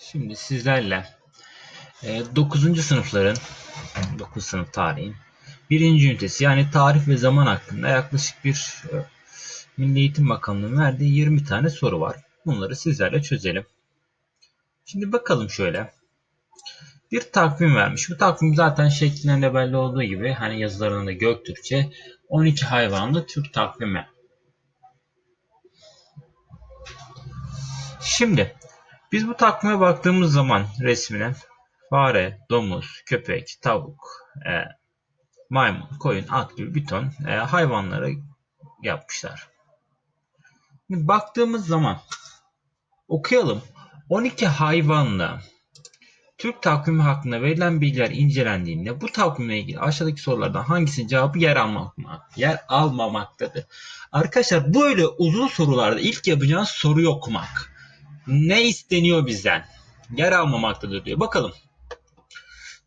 Şimdi sizlerle 9. sınıfların 9 sınıf tarihin birinci ünitesi yani tarih ve zaman hakkında yaklaşık bir e, Milli Eğitim Bakanlığı'nın verdiği 20 tane soru var. Bunları sizlerle çözelim. Şimdi bakalım şöyle. Bir takvim vermiş. Bu takvim zaten şeklinden de belli olduğu gibi hani yazılarında da Göktürkçe 12 hayvanlı Türk takvimi. Şimdi biz bu takvime baktığımız zaman resmine fare, domuz, köpek, tavuk, e, maymun, koyun, at gibi bir ton e, hayvanları yapmışlar. Baktığımız zaman okuyalım. 12 hayvanla Türk takvimi hakkında verilen bilgiler incelendiğinde bu takvimle ilgili aşağıdaki sorulardan hangisinin cevabı yer almak yer almamaktadır? Arkadaşlar böyle uzun sorularda ilk yapacağınız soruyu okumak. Ne isteniyor bizden? Yer almamaktadır diyor. Bakalım.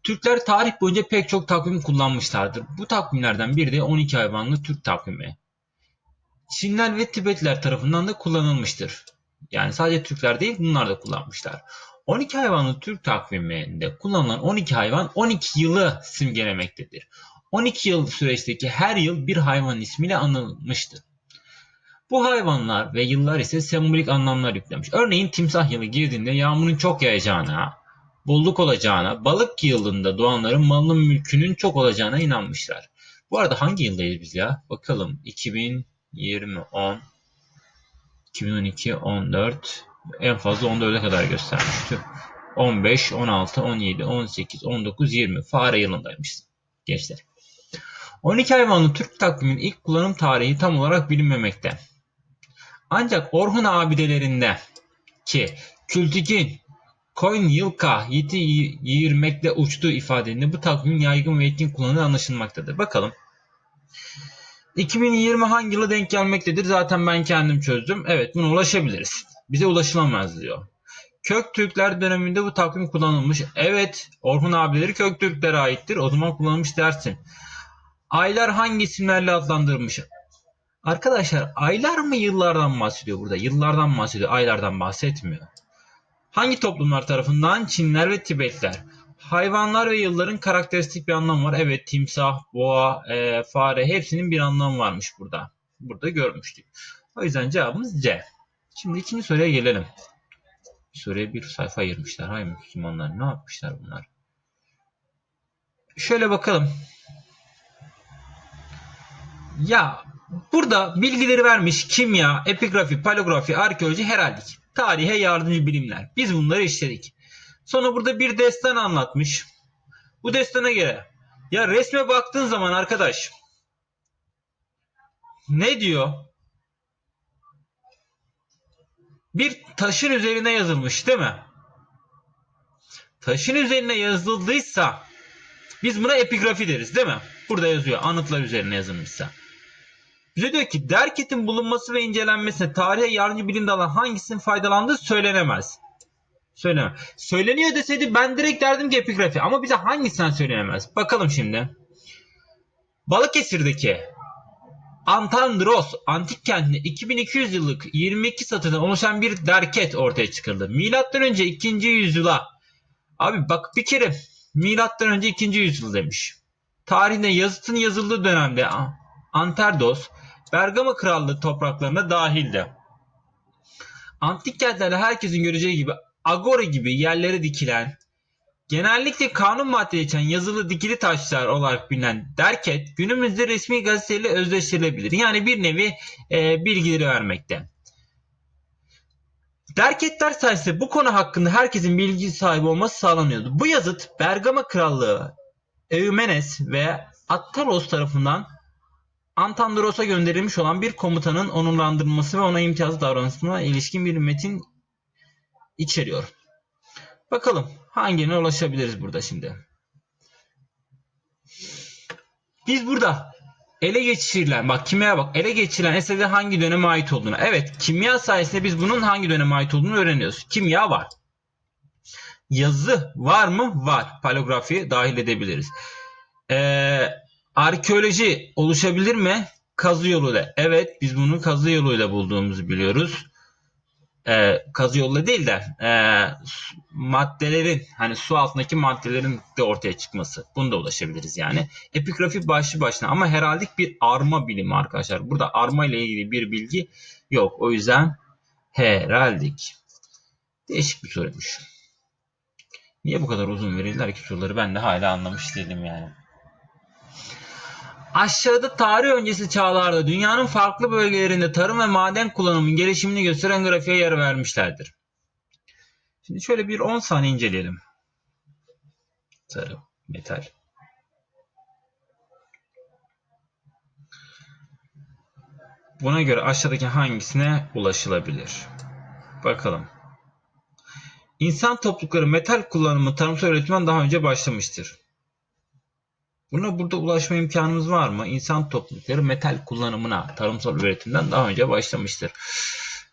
Türkler tarih boyunca pek çok takvim kullanmışlardır. Bu takvimlerden biri de 12 hayvanlı Türk takvimi. Çinler ve Tibetliler tarafından da kullanılmıştır. Yani sadece Türkler değil bunlar da kullanmışlar. 12 hayvanlı Türk takviminde kullanılan 12 hayvan 12 yılı simgelemektedir. 12 yıl süreçteki her yıl bir hayvan ismiyle anılmıştır. Bu hayvanlar ve yıllar ise sembolik anlamlar yüklemiş. Örneğin timsah yılı girdiğinde yağmurun çok yağacağına, bolluk olacağına, balık yılında doğanların malının mülkünün çok olacağına inanmışlar. Bu arada hangi yıldayız biz ya? Bakalım 2020, 10, 2012, 14, en fazla 14'e kadar göstermişti. 15, 16, 17, 18, 19, 20 fare yılındaymış gençler. 12 hayvanlı Türk takviminin ilk kullanım tarihi tam olarak bilinmemekte. Ancak Orhun abidelerinde ki Kültigin Koyun yılka yeti yiyirmekle uçtuğu ifadeinde bu takvimin yaygın ve etkin kullanılı anlaşılmaktadır. Bakalım. 2020 hangi yıla denk gelmektedir? Zaten ben kendim çözdüm. Evet buna ulaşabiliriz. Bize ulaşılamaz diyor. Kök Türkler döneminde bu takvim kullanılmış. Evet Orhun abileri Kök Türklere aittir. O zaman kullanılmış dersin. Aylar hangi isimlerle adlandırılmış? Arkadaşlar aylar mı yıllardan bahsediyor burada? Yıllardan bahsediyor, aylardan bahsetmiyor. Hangi toplumlar tarafından? Çinler ve Tibetler. Hayvanlar ve yılların karakteristik bir anlamı var. Evet timsah, boğa, e, fare hepsinin bir anlamı varmış burada. Burada görmüştük. O yüzden cevabımız C. Şimdi ikinci soruya gelelim. Bir soruya bir sayfa ayırmışlar. Hay Müslümanlar ne yapmışlar bunlar? Şöyle bakalım. Ya burada bilgileri vermiş kimya, epigrafi, paleografi, arkeoloji, heraldik. Tarihe yardımcı bilimler. Biz bunları işledik. Sonra burada bir destan anlatmış. Bu destana göre ya resme baktığın zaman arkadaş ne diyor? Bir taşın üzerine yazılmış değil mi? Taşın üzerine yazıldıysa biz buna epigrafi deriz değil mi? Burada yazıyor anıtlar üzerine yazılmışsa. Bize diyor ki Derket'in bulunması ve incelenmesine tarihe yardımcı bilim dalı hangisinin faydalandığı söylenemez. Söylemem. Söyleniyor deseydi ben direkt derdim ki epigrafi ama bize hangisinden söylenemez? Bakalım şimdi. Balıkesir'deki Antandros antik kentinde 2200 yıllık 22 satıdan oluşan bir derket ortaya çıkarıldı. Milattan önce 2. yüzyıla abi bak bir kere milattan önce 2. yüzyıl demiş. Tarihinde yazıtın yazıldığı dönemde Anterdos Bergama Krallığı topraklarına dahildi. Antik kentlerde herkesin göreceği gibi agora gibi yerlere dikilen, genellikle kanun madde geçen yazılı dikili taşlar olarak bilinen derket günümüzde resmi gazeteyle özdeştirilebilir. Yani bir nevi e, bilgileri vermekte. Derketler sayesinde bu konu hakkında herkesin bilgi sahibi olması sağlanıyordu. Bu yazıt Bergama Krallığı Eumenes ve Attalos tarafından Antandros'a gönderilmiş olan bir komutanın onurlandırılması ve ona imtiyazlı davranışına ilişkin bir metin içeriyor. Bakalım hangine ulaşabiliriz burada şimdi. Biz burada ele geçirilen bak kimya bak ele geçirilen eserlerin hangi döneme ait olduğunu. Evet kimya sayesinde biz bunun hangi döneme ait olduğunu öğreniyoruz. Kimya var. Yazı var mı? Var. Paleografi dahil edebiliriz. Ee, arkeoloji oluşabilir mi? Kazı yoluyla. Evet biz bunu kazı yoluyla bulduğumuzu biliyoruz e, kazı yolla değil de e, maddelerin hani su altındaki maddelerin de ortaya çıkması. Bunu da ulaşabiliriz yani. Epigrafi başlı başına ama heraldik bir arma bilimi arkadaşlar. Burada arma ile ilgili bir bilgi yok. O yüzden heraldik. Değişik bir soruymuş. Niye bu kadar uzun verirler ki soruları ben de hala anlamış değilim yani. Aşağıda tarih öncesi çağlarda dünyanın farklı bölgelerinde tarım ve maden kullanımının gelişimini gösteren grafiğe yer vermişlerdir. Şimdi şöyle bir 10 saniye inceleyelim. Tarım, metal. Buna göre aşağıdaki hangisine ulaşılabilir? Bakalım. İnsan toplulukları metal kullanımı tarımsal üretimden daha önce başlamıştır. Buna burada ulaşma imkanımız var mı? İnsan toplulukları metal kullanımına tarımsal üretimden daha önce başlamıştır.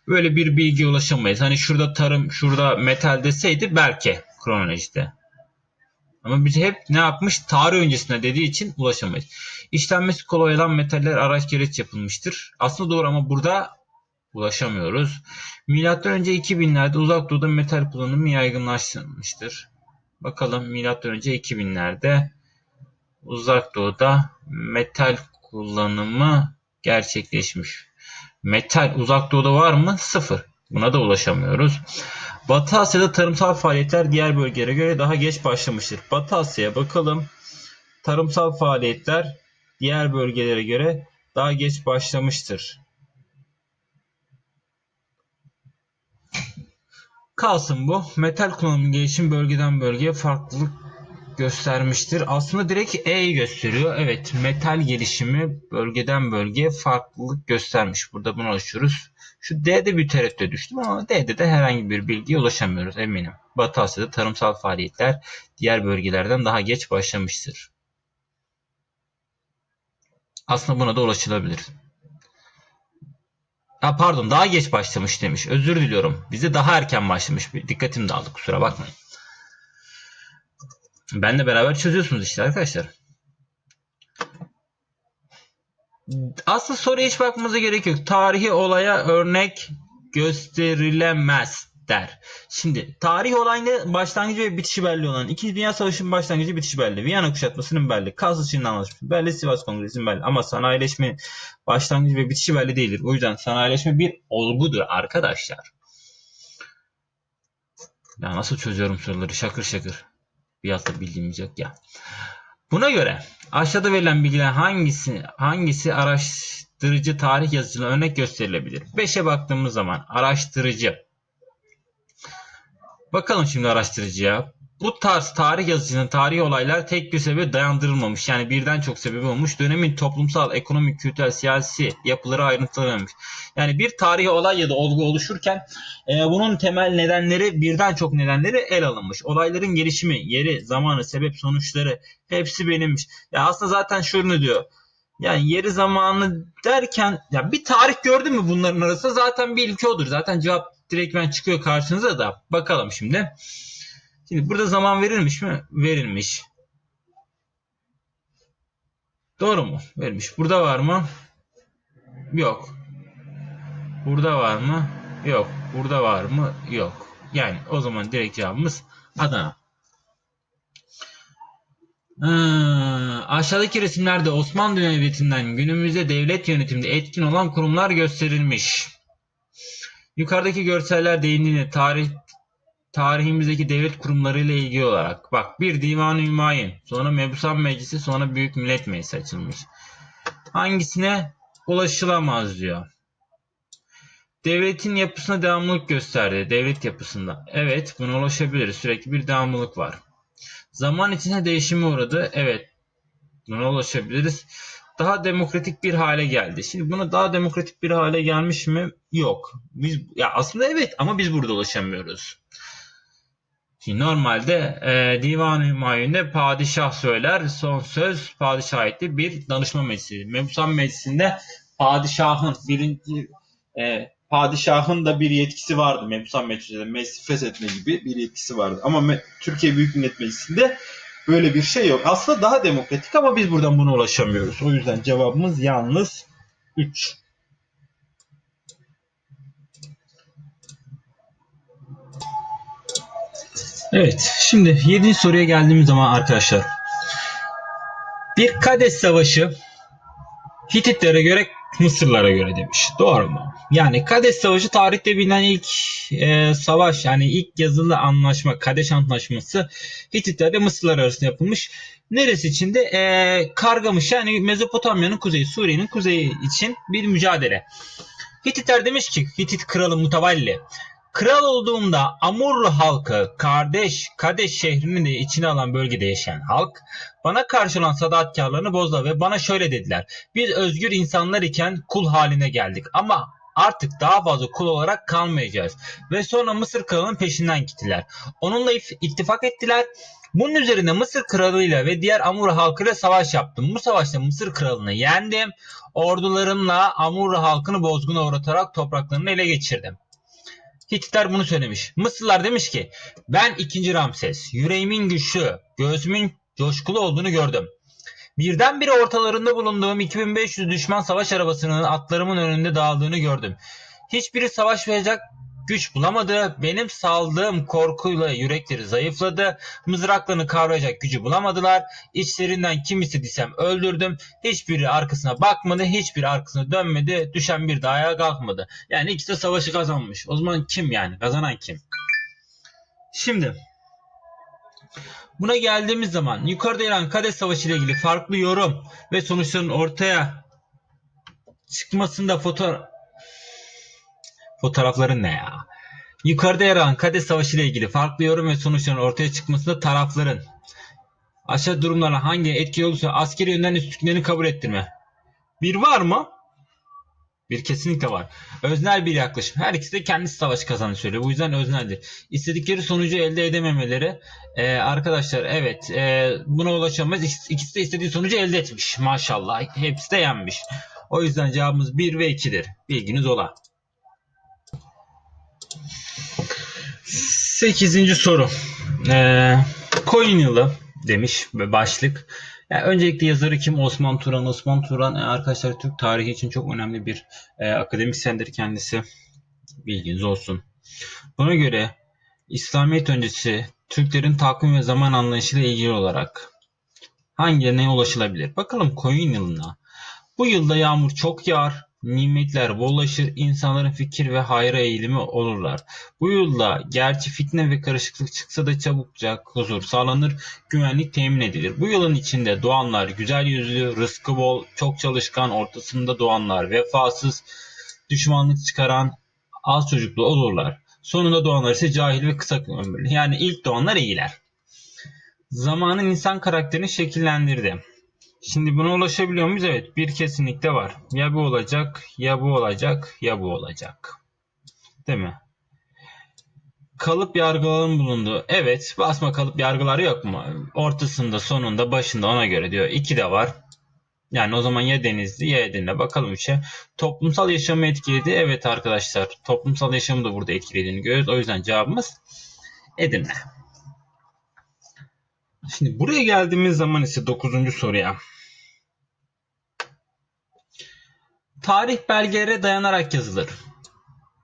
Böyle bir bilgiye ulaşamayız. Hani şurada tarım, şurada metal deseydi belki kronolojide. Ama biz hep ne yapmış? Tarih öncesinde dediği için ulaşamayız. İşlenmesi kolay olan metaller araç gereç yapılmıştır. Aslında doğru ama burada ulaşamıyoruz. Milattan önce 2000'lerde uzak doğuda metal kullanımı yaygınlaşmıştır. Bakalım milattan önce 2000'lerde uzak doğuda metal kullanımı gerçekleşmiş. Metal uzak doğuda var mı? Sıfır. Buna da ulaşamıyoruz. Batı Asya'da tarımsal faaliyetler diğer bölgelere göre daha geç başlamıştır. Batı Asya'ya bakalım. Tarımsal faaliyetler diğer bölgelere göre daha geç başlamıştır. Kalsın bu. Metal kullanımı gelişim bölgeden bölgeye farklılık göstermiştir. Aslında direkt E'yi gösteriyor. Evet metal gelişimi bölgeden bölgeye farklılık göstermiş. Burada bunu ulaşıyoruz. Şu D'de bir tereddüte düştüm ama D'de de herhangi bir bilgiye ulaşamıyoruz eminim. Batı Asya'da tarımsal faaliyetler diğer bölgelerden daha geç başlamıştır. Aslında buna da ulaşılabilir. Ha, pardon daha geç başlamış demiş. Özür diliyorum. Bize daha erken başlamış. Dikkatim dağıldı kusura bakmayın. Benle beraber çözüyorsunuz işte arkadaşlar. Aslında soruya hiç bakmamıza gerek yok. Tarihi olaya örnek gösterilemez der. Şimdi tarih olayında başlangıcı ve bitişi belli olan İkinci Dünya Savaşı'nın başlangıcı bitişi belli. Viyana kuşatmasının belli. Kaz Çin'in anlaşması belli. Sivas Kongresi'nin belli. Ama sanayileşme başlangıcı ve bitişi belli değildir. O yüzden sanayileşme bir olgudur arkadaşlar. Ya nasıl çözüyorum soruları şakır şakır. Bir hafta bildiğimiz yok ya. Buna göre aşağıda verilen bilgiler hangisi hangisi araştırıcı tarih yazıcına örnek gösterilebilir? 5'e baktığımız zaman araştırıcı. Bakalım şimdi araştırıcıya. Bu tarz tarih yazıcının tarihi olaylar tek bir sebebe dayandırılmamış. Yani birden çok sebebi olmuş. Dönemin toplumsal, ekonomik, kültürel, siyasi yapıları ayrıntılanmamış. Yani bir tarihi olay ya da olgu oluşurken e, bunun temel nedenleri birden çok nedenleri el alınmış. Olayların gelişimi, yeri, zamanı, sebep, sonuçları hepsi benimmiş. Ya aslında zaten şunu diyor. Yani yeri zamanı derken ya bir tarih gördün mü bunların arasında zaten bir ilki odur. Zaten cevap direktmen çıkıyor karşınıza da. Bakalım şimdi. Şimdi burada zaman verilmiş mi? Verilmiş. Doğru mu? Verilmiş. Burada var mı? Yok. Burada var mı? Yok. Burada var mı? Yok. Yani o zaman direkt cevabımız Adana. Ee, aşağıdaki resimlerde Osmanlı Devleti'nden günümüzde devlet yönetiminde etkin olan kurumlar gösterilmiş. Yukarıdaki görseller değindiğinde tarih tarihimizdeki devlet kurumları ile ilgili olarak bak bir divan-ı hümayun sonra mebusan meclisi sonra büyük millet meclisi açılmış. Hangisine ulaşılamaz diyor. Devletin yapısına devamlılık gösterdi. Devlet yapısında. Evet buna ulaşabiliriz. Sürekli bir devamlılık var. Zaman içinde değişime uğradı. Evet buna ulaşabiliriz. Daha demokratik bir hale geldi. Şimdi buna daha demokratik bir hale gelmiş mi? Yok. Biz ya aslında evet ama biz burada ulaşamıyoruz. Şimdi normalde e, Divan-ı Hümayun'da padişah söyler, son söz padişah ait bir danışma meclisi. Mebusan Meclisi'nde padişahın birinci e, padişahın da bir yetkisi vardı Mebusan Meclisi'nde. Meclisi feshetme gibi bir yetkisi vardı. Ama Me- Türkiye Büyük Millet Meclisi'nde böyle bir şey yok. Aslında daha demokratik ama biz buradan buna ulaşamıyoruz. O yüzden cevabımız yalnız 3. Evet, şimdi 7. soruya geldiğimiz zaman arkadaşlar. Bir Kades Savaşı Hititlere göre Mısırlara göre demiş. Doğru mu? Yani Kades Savaşı tarihte bilinen ilk e, savaş yani ilk yazılı anlaşma Kadeş Antlaşması Hititlerle Mısırlar arasında yapılmış. Neresi içinde? E, Kargamış yani Mezopotamya'nın kuzeyi, Suriye'nin kuzeyi için bir mücadele. Hititler demiş ki Hitit kralı Mutavalli Kral olduğumda Amurlu halkı kardeş Kadeş şehrini de içine alan bölgede yaşayan halk bana karşı olan sadatkarlarını bozdu ve bana şöyle dediler. Biz özgür insanlar iken kul haline geldik ama artık daha fazla kul olarak kalmayacağız. Ve sonra Mısır kralının peşinden gittiler. Onunla ittifak ettiler. Bunun üzerine Mısır kralıyla ve diğer Amur halkıyla savaş yaptım. Bu savaşta Mısır kralını yendim. Ordularımla Amur halkını bozguna uğratarak topraklarını ele geçirdim. Hititler bunu söylemiş. Mısırlar demiş ki ben ikinci Ramses. Yüreğimin güçlü, gözümün coşkulu olduğunu gördüm. Birdenbire ortalarında bulunduğum 2500 düşman savaş arabasının atlarımın önünde dağıldığını gördüm. Hiçbiri savaşmayacak güç bulamadı. Benim saldığım korkuyla yürekleri zayıfladı. Mızraklarını kavrayacak gücü bulamadılar. İçlerinden kim istediysem öldürdüm. Hiçbiri arkasına bakmadı. Hiçbiri arkasına dönmedi. Düşen bir daha ayağa kalkmadı. Yani ikisi de savaşı kazanmış. O zaman kim yani? Kazanan kim? Şimdi Buna geldiğimiz zaman yukarıda yer alan Kades Savaşı ile ilgili farklı yorum ve sonuçların ortaya çıkmasında fotoğraf fotoğrafların ne ya? Yukarıda yer alan Kades Savaşı ile ilgili farklı yorum ve sonuçların ortaya çıkmasında tarafların aşağı durumlara hangi etki olursa askeri yönden üstünlüklerini kabul ettirme. Bir var mı? Bir kesinlikle var. Öznel bir yaklaşım. Her ikisi de kendisi savaşı kazanı söylüyor. Bu yüzden özneldir. İstedikleri sonucu elde edememeleri. Ee, arkadaşlar evet e, buna ulaşamaz. İkisi de istediği sonucu elde etmiş. Maşallah. Hepsi de yenmiş. O yüzden cevabımız 1 ve 2'dir. Bilginiz ola. 8. soru. Ee, coin yılı demiş ve başlık. Yani öncelikle yazarı kim? Osman Turan. Osman Turan e, arkadaşlar Türk tarihi için çok önemli bir e, akademisyendir kendisi. Bilginiz olsun. Buna göre İslamiyet öncesi Türklerin takvim ve zaman anlayışıyla ilgili olarak hangilerine ulaşılabilir? Bakalım koyun yılına. Bu yılda yağmur çok yağar, nimetler bollaşır, insanların fikir ve hayra eğilimi olurlar. Bu yılda gerçi fitne ve karışıklık çıksa da çabukça huzur sağlanır, güvenlik temin edilir. Bu yılın içinde doğanlar güzel yüzlü, rızkı bol, çok çalışkan, ortasında doğanlar vefasız, düşmanlık çıkaran, az çocuklu olurlar. Sonunda doğanlar ise cahil ve kısa ömürlü. Yani ilk doğanlar iyiler. Zamanın insan karakterini şekillendirdi. Şimdi buna ulaşabiliyor muyuz? Evet. Bir kesinlikle var. Ya bu olacak, ya bu olacak, ya bu olacak. Değil mi? Kalıp yargıların bulunduğu. Evet. Basma kalıp yargıları yok mu? Ortasında, sonunda, başında ona göre diyor. İki de var. Yani o zaman ya Denizli ya Edirne. Bakalım işe. Toplumsal yaşamı etkiledi. Evet arkadaşlar. Toplumsal yaşamı da burada etkilediğini görüyoruz. O yüzden cevabımız Edirne. Şimdi buraya geldiğimiz zaman ise 9. soruya. Tarih belgelere dayanarak yazılır.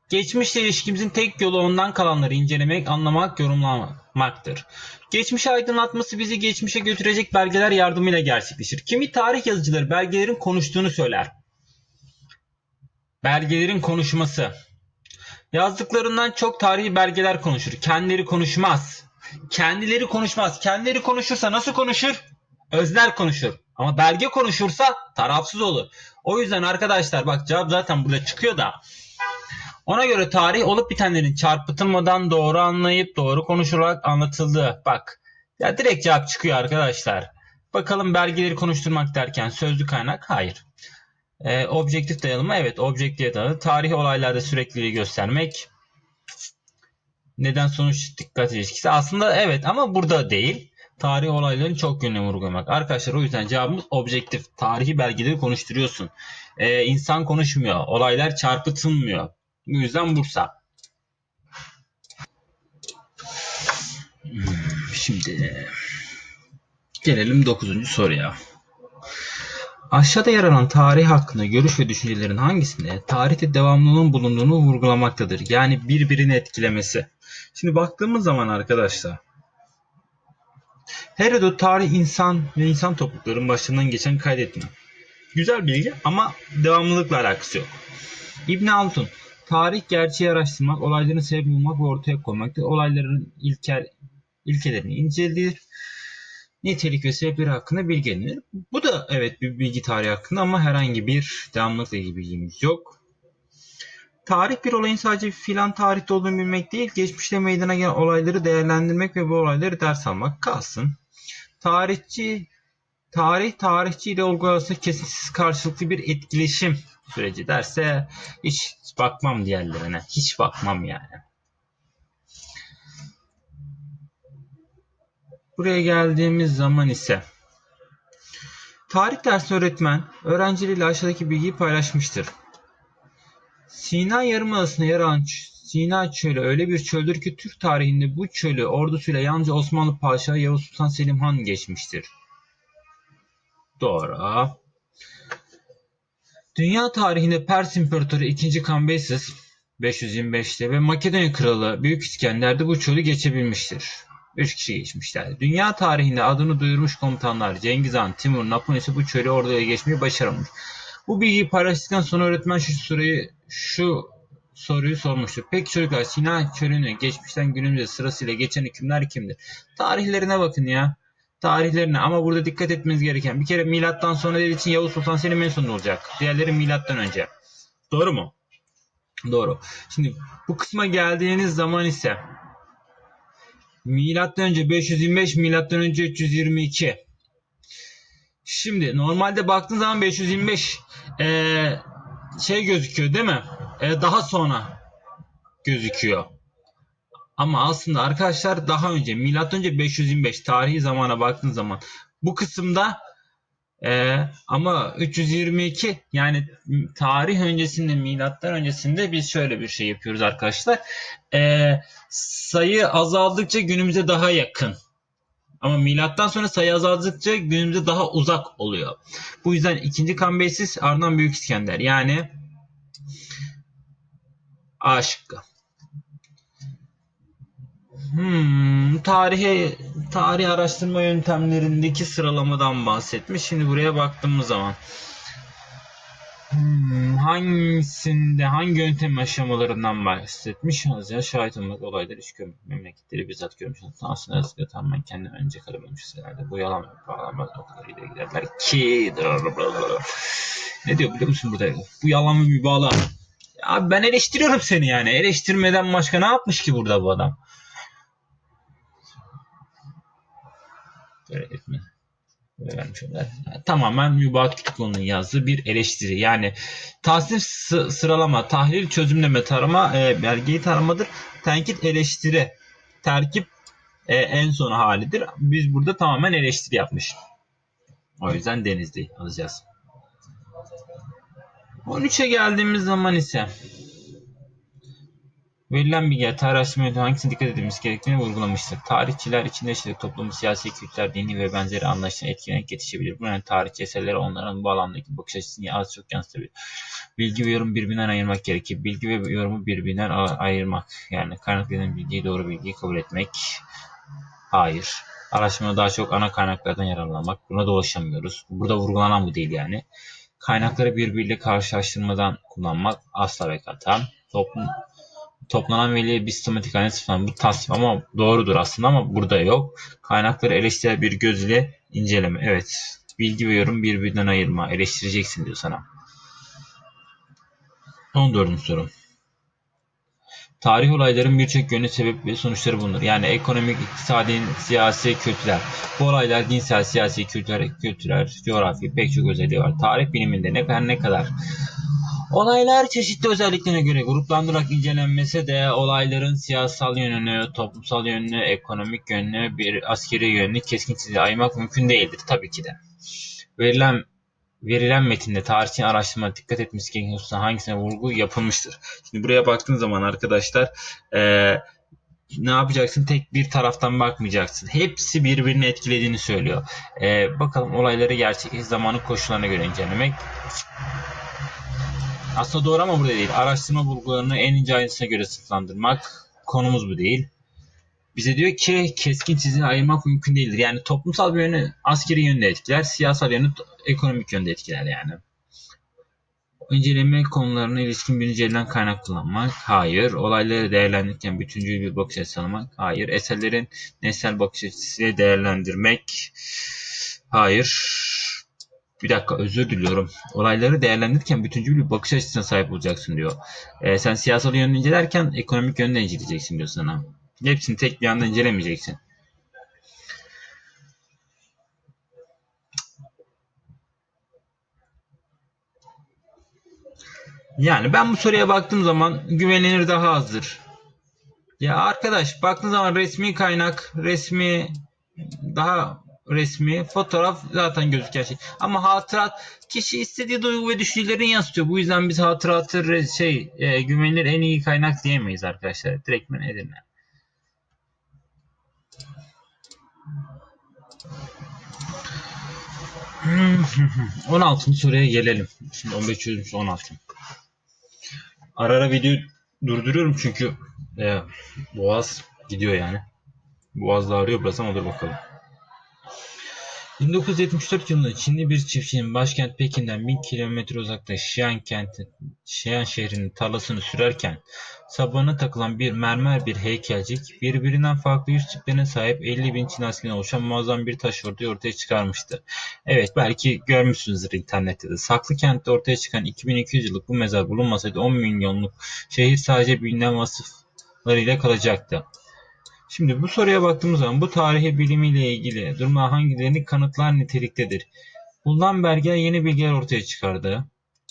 Geçmişle ilişkimizin tek yolu ondan kalanları incelemek, anlamak, yorumlamaktır. Geçmişi aydınlatması bizi geçmişe götürecek belgeler yardımıyla gerçekleşir. Kimi tarih yazıcıları belgelerin konuştuğunu söyler. Belgelerin konuşması. Yazdıklarından çok tarihi belgeler konuşur. Kendileri konuşmaz. Kendileri konuşmaz. Kendileri konuşursa nasıl konuşur? Özler konuşur. Ama belge konuşursa tarafsız olur. O yüzden arkadaşlar bak cevap zaten burada çıkıyor da. Ona göre tarih olup bitenlerin çarpıtılmadan doğru anlayıp doğru konuşularak anlatıldığı. Bak ya direkt cevap çıkıyor arkadaşlar. Bakalım belgeleri konuşturmak derken sözlü kaynak hayır. Ee, objektif dayanımı evet objektif dayanımı. Tarihi olaylarda sürekliliği göstermek. Neden sonuç dikkat ilişkisi aslında evet ama burada değil tarih olayların çok yönlü vurgulamak. Arkadaşlar o yüzden cevabımız objektif. Tarihi belgeleri konuşturuyorsun. Ee, insan konuşmuyor. Olaylar çarpıtılmıyor. Bu yüzden Bursa. Hmm, şimdi gelelim 9. soruya. Aşağıda yer alan tarih hakkında görüş ve düşüncelerin hangisinde tarihte devamlılığın bulunduğunu vurgulamaktadır? Yani birbirini etkilemesi. Şimdi baktığımız zaman arkadaşlar Herodot tarih insan ve insan topluluklarının başlarından geçen kaydetme. Güzel bilgi ama devamlılıkla alakası yok. İbn Haldun Tarih gerçeği araştırmak, olayların sebep bulmak ve ortaya koymaktır. Olayların ilkel, ilkelerini incelir. Nitelik ve sebepleri hakkında bilgi edinir. Bu da evet bir bilgi tarihi hakkında ama herhangi bir devamlılıkla ilgili bilgimiz yok. Tarih bir olayın sadece filan tarihte olduğunu bilmek değil, geçmişte meydana gelen olayları değerlendirmek ve bu olayları ders almak kalsın. Tarihçi tarih tarihçi ile olgu arasında kesintisiz karşılıklı bir etkileşim süreci derse hiç bakmam diğerlerine. Hiç bakmam yani. Buraya geldiğimiz zaman ise tarih dersi öğretmen öğrencileriyle aşağıdaki bilgiyi paylaşmıştır. Sina Yarımadası'nda yer alan Sina Çölü öyle bir çöldür ki Türk tarihinde bu çölü ordusuyla yalnızca Osmanlı Padişahı Yavuz Sultan Selim Han geçmiştir. Doğru. Dünya tarihinde Pers İmparatoru 2. Kambises 525'te ve Makedonya Kralı Büyük İskender de bu çölü geçebilmiştir. 3 kişi geçmişler. Dünya tarihinde adını duyurmuş komutanlar Cengiz Han, Timur, Napolyon ise bu çölü orduya geçmeyi başaramamış. Bu bilgiyi paylaştıktan sonra öğretmen şu soruyu şu soruyu sormuştur. Peki çocuklar Sina çölünü geçmişten günümüze sırasıyla geçen hükümler kimdir? Tarihlerine bakın ya. Tarihlerine ama burada dikkat etmeniz gereken bir kere milattan sonra dediği için Yavuz Sultan Selim en sonunda olacak. Diğerleri milattan önce. Doğru mu? Doğru. Şimdi bu kısma geldiğiniz zaman ise milattan önce 525 milattan önce 322 Şimdi normalde baktığın zaman 525 ee, şey gözüküyor değil mi? Ee, daha sonra gözüküyor. Ama aslında arkadaşlar daha önce milattan önce 525 tarihi zamana baktığın zaman bu kısımda e, ama 322 yani tarih öncesinde milattan öncesinde biz şöyle bir şey yapıyoruz arkadaşlar. E, sayı azaldıkça günümüze daha yakın. Ama milattan sonra sayı azaldıkça günümüze daha uzak oluyor. Bu yüzden ikinci Kambises ardından Büyük İskender. Yani A şıkkı. Hmm, tarihe tarih araştırma yöntemlerindeki sıralamadan bahsetmiş. Şimdi buraya baktığımız zaman hmm, hangisinde hangi yöntem aşamalarından bahsetmiş? Ya şahit olmak olayları iş görmek, memleketleri bizzat görmüş. Aslında yazıkla tamamen kendim önce kalemamış herhalde. Bu yalan bağlanmaz noktalarıyla giderler ki ne diyor biliyor musun burada? Bu yalan ve mübalağa. Abi ben eleştiriyorum seni yani. Eleştirmeden başka ne yapmış ki burada bu adam? Böyle etme. Onlar. Tamamen Mübahat Kütüphanı'nın yazdığı bir eleştiri. Yani tasnif sıralama, tahlil, çözümleme, tarama, e, belgeyi taramadır. Tenkit, eleştiri, terkip e, en son halidir. Biz burada tamamen eleştiri yapmış. O yüzden Denizli alacağız. 13'e geldiğimiz zaman ise Verilen bilgiler tarih araştırma hangisine dikkat edilmesi gerektiğini vurgulamıştır. Tarihçiler içinde yaşadığı toplumu, siyasi kültürler, dini ve benzeri anlayışlarına etkilenerek yetişebilir. Bu nedenle tarihçi eserleri onların bu alandaki bakış açısını az çok yansıtabilir. Bilgi ve yorum birbirinden ayırmak gerekir. Bilgi ve yorumu birbirinden ayırmak. Yani kaynaklardan bilgiyi doğru bilgiyi kabul etmek. Hayır. Araştırmada daha çok ana kaynaklardan yararlanmak. Buna da ulaşamıyoruz. Burada vurgulanan bu değil yani. Kaynakları birbiriyle karşılaştırmadan kullanmak asla ve katan. Toplum toplanan veriye sistematik halde sıfırlanır. Bu tasnif ama doğrudur aslında ama burada yok. Kaynakları eleştirel bir göz inceleme. Evet. Bilgi ve yorum birbirinden ayırma. Eleştireceksin diyor sana. 14. soru. Tarih olayların birçok yönlü sebep ve sonuçları bulunur. Yani ekonomik, iktisadi, siyasi, kültürel. Bu olaylar dinsel, siyasi, kültürel, kültürel, coğrafi pek çok özelliği var. Tarih biliminde ne kadar ne kadar Olaylar çeşitli özelliklerine göre gruplandırarak incelenmese de olayların siyasal yönünü, toplumsal yönünü, ekonomik yönünü, bir askeri yönünü keskin çizgiye ayırmak mümkün değildir tabii ki de. Verilen verilen metinde tarihçi araştırma dikkat etmesi gereken hususlar hangisine vurgu yapılmıştır? Şimdi buraya baktığın zaman arkadaşlar ee, ne yapacaksın? Tek bir taraftan bakmayacaksın. Hepsi birbirini etkilediğini söylüyor. E, bakalım olayları gerçek zamanın koşullarına göre incelemek. Aslında doğru ama burada değil. Araştırma bulgularını en ince ayrıntısına göre sınıflandırmak konumuz bu değil. bize diyor ki keskin çizgi ayırmak mümkün değildir. Yani toplumsal bir yönü askeri yönde etkiler, siyasal yönü ekonomik yönde etkiler yani. İnceleme konularına ilişkin birinci elden kaynak kullanmak. Hayır. Olayları değerlendirirken bütüncül bir bakış açısı almak. Hayır. Eserlerin nesnel bakış açısıyla değerlendirmek. Hayır. Bir dakika özür diliyorum. Olayları değerlendirirken bütüncül bir bakış açısına sahip olacaksın diyor. Ee, sen siyasal yönünü incelerken ekonomik yönünü inceleyeceksin diyor sana. Hepsini tek bir anda incelemeyeceksin. Yani ben bu soruya baktığım zaman güvenilir daha azdır. Ya arkadaş baktığın zaman resmi kaynak, resmi daha resmi fotoğraf zaten gözüken şey. Ama hatırat kişi istediği duygu ve düşüncelerini yansıtıyor. Bu yüzden biz hatıratı şey e, güvenilir en iyi kaynak diyemeyiz arkadaşlar. Direktmen Edirne. Hmm, 16. soruya gelelim. Şimdi 15 çözmüş 16. Ara ara videoyu durduruyorum çünkü e, boğaz gidiyor yani. Boğaz da ağrıyor biraz ama dur bakalım. 1974 yılında Çinli bir çiftçinin başkent Pekin'den 1000 kilometre uzakta Xi'an kenti, Xi'an şehrinin tarlasını sürerken sabahına takılan bir mermer bir heykelcik birbirinden farklı yüz tiplerine sahip 50 bin Çin askerinden oluşan muazzam bir taş orduyu ortaya çıkarmıştı. Evet belki görmüşsünüzdür internette de. Saklı kentte ortaya çıkan 2200 yıllık bu mezar bulunmasaydı 10 milyonluk şehir sadece bilinen vasıflarıyla kalacaktı. Şimdi bu soruya baktığımız zaman bu tarihi bilimiyle ilgili durumlar hangilerini kanıtlar niteliktedir? Bulunan belgeler yeni bilgiler ortaya çıkardı.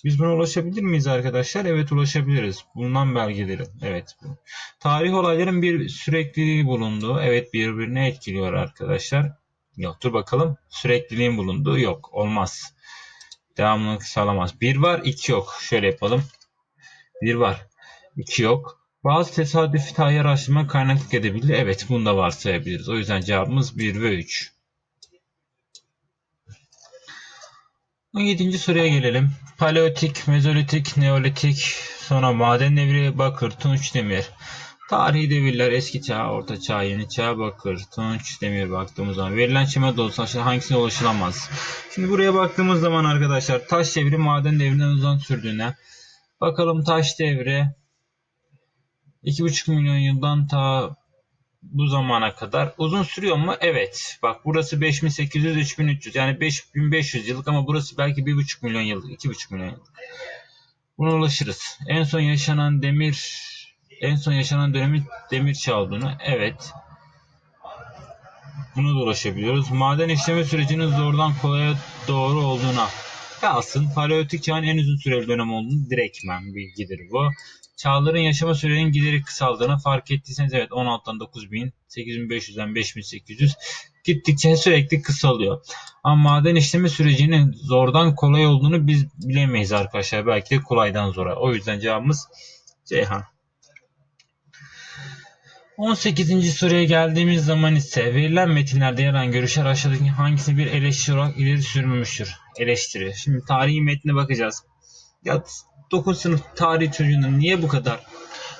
Biz buna ulaşabilir miyiz arkadaşlar? Evet ulaşabiliriz. Bulunan belgeleri. Evet. Tarih olayların bir sürekliliği bulundu. Evet birbirine etkiliyor arkadaşlar. Yok dur bakalım. Sürekliliğin bulunduğu yok. Olmaz. Devamlılık sağlamaz. Bir var iki yok. Şöyle yapalım. Bir var. iki yok. Bazı tesadüfi tarih araştırma kaynaklık edebilir. Evet bunu da varsayabiliriz. O yüzden cevabımız 1 ve 3. 17. soruya gelelim. Paleolitik, Mezolitik, Neolitik, sonra maden devri, bakır, tunç, demir. Tarihi devirler, eski çağ, orta çağ, yeni çağ, bakır, tunç, demir baktığımız zaman verilen şema doğrultusunda hangisine ulaşılamaz? Şimdi buraya baktığımız zaman arkadaşlar taş devri maden devrinden uzak sürdüğüne bakalım taş devri 2,5 milyon yıldan ta bu zamana kadar uzun sürüyor mu? Evet. Bak burası 5800 3300 yani 5500 yıllık ama burası belki 1,5 milyon yıllık, 2,5 milyon yıllık. Buna ulaşırız. En son yaşanan demir en son yaşanan dönemin demir çağı olduğunu evet. Buna da ulaşabiliyoruz. Maden işleme sürecinin zordan kolaya doğru olduğuna kalsın. Paleolitik çağın en uzun süreli dönem olduğunu direktmen bilgidir bu. Çağların yaşama sürelerinin giderek kısaldığını fark ettiyseniz evet 16'dan 9000, 8500'den 5800 gittikçe sürekli kısalıyor. Ama maden işleme sürecinin zordan kolay olduğunu biz bilemeyiz arkadaşlar. Belki de kolaydan zora. O yüzden cevabımız Ceyhan. 18. soruya geldiğimiz zaman ise verilen metinlerde yer alan görüşler aşağıdaki hangisini bir eleştiri olarak ileri sürmüştür? Eleştiri. Şimdi tarihi metnine bakacağız. Ya 9 sınıf tarih çocuğunu niye bu kadar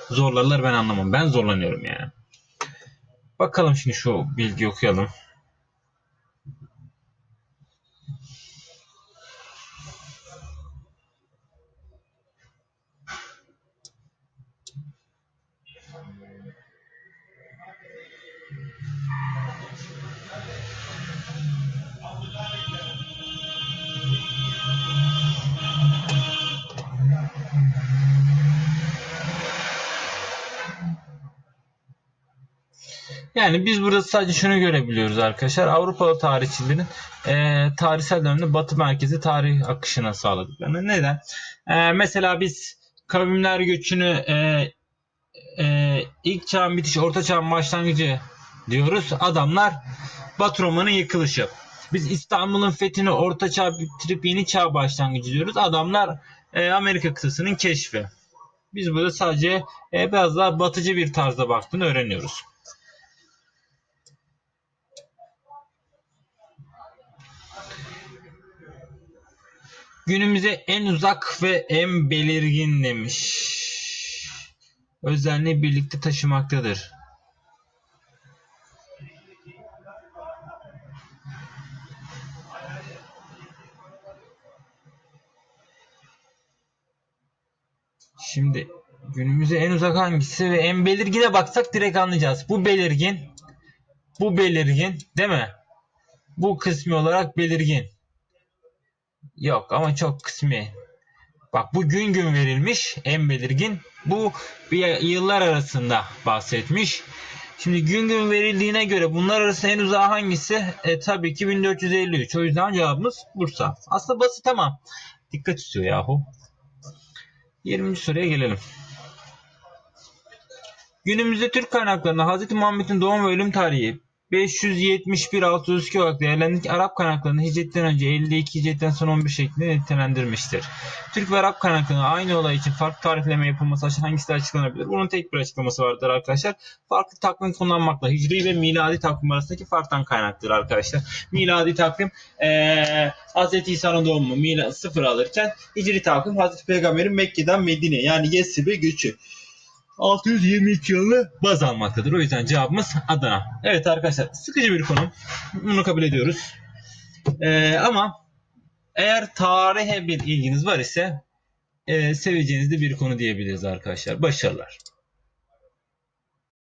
zorlarlar ben anlamam. Ben zorlanıyorum yani. Bakalım şimdi şu bilgi okuyalım. Yani biz burada sadece şunu görebiliyoruz arkadaşlar. Avrupalı tarihçilerin e, tarihsel dönemde Batı merkezi tarih akışına sağladıklarını. Neden? E, mesela biz kavimler göçünü e, e, ilk çağın bitiş, orta çağın başlangıcı diyoruz. Adamlar Batı Roma'nın yıkılışı. Biz İstanbul'un fethini orta çağ bitirip yeni çağ başlangıcı diyoruz. Adamlar e, Amerika kıtasının keşfi. Biz burada sadece e, biraz daha batıcı bir tarzda baktığını öğreniyoruz. Günümüze en uzak ve en belirgin demiş. Özenle birlikte taşımaktadır. Şimdi günümüze en uzak hangisi ve en belirgine baksak direkt anlayacağız. Bu belirgin. Bu belirgin değil mi? Bu kısmi olarak belirgin. Yok ama çok kısmi. Bak bu gün gün verilmiş en belirgin. Bu bir yıllar arasında bahsetmiş. Şimdi gün gün verildiğine göre bunlar arasında en uzağı hangisi? E, tabii ki 1453. O yüzden cevabımız Bursa. Aslında basit ama dikkat istiyor yahu. 20. soruya gelelim. Günümüzde Türk kaynaklarında Hz. Muhammed'in doğum ve ölüm tarihi 571-632 olarak değerlendik. Arap kaynaklarında hicretten önce 52, hicretten sonra 11 şeklinde nitelendirmiştir. Türk ve Arap kaynaklarında aynı olay için farklı tarihleme yapılması aşağı hangisi açıklanabilir? Bunun tek bir açıklaması vardır arkadaşlar. Farklı takvim kullanmakla hicri ve miladi takvim arasındaki farktan kaynaktır arkadaşlar. Miladi takvim ee, Hz. İsa'nın doğumu milad sıfır alırken hicri takvim Hz. Peygamber'in Mekke'den Medine yani Yesrib'e göçü. 622 yılını baz almaktadır. O yüzden cevabımız Adana. Evet arkadaşlar sıkıcı bir konu. Bunu kabul ediyoruz. Ee, ama eğer tarihe bir ilginiz var ise e, seveceğiniz de bir konu diyebiliriz arkadaşlar. Başarılar.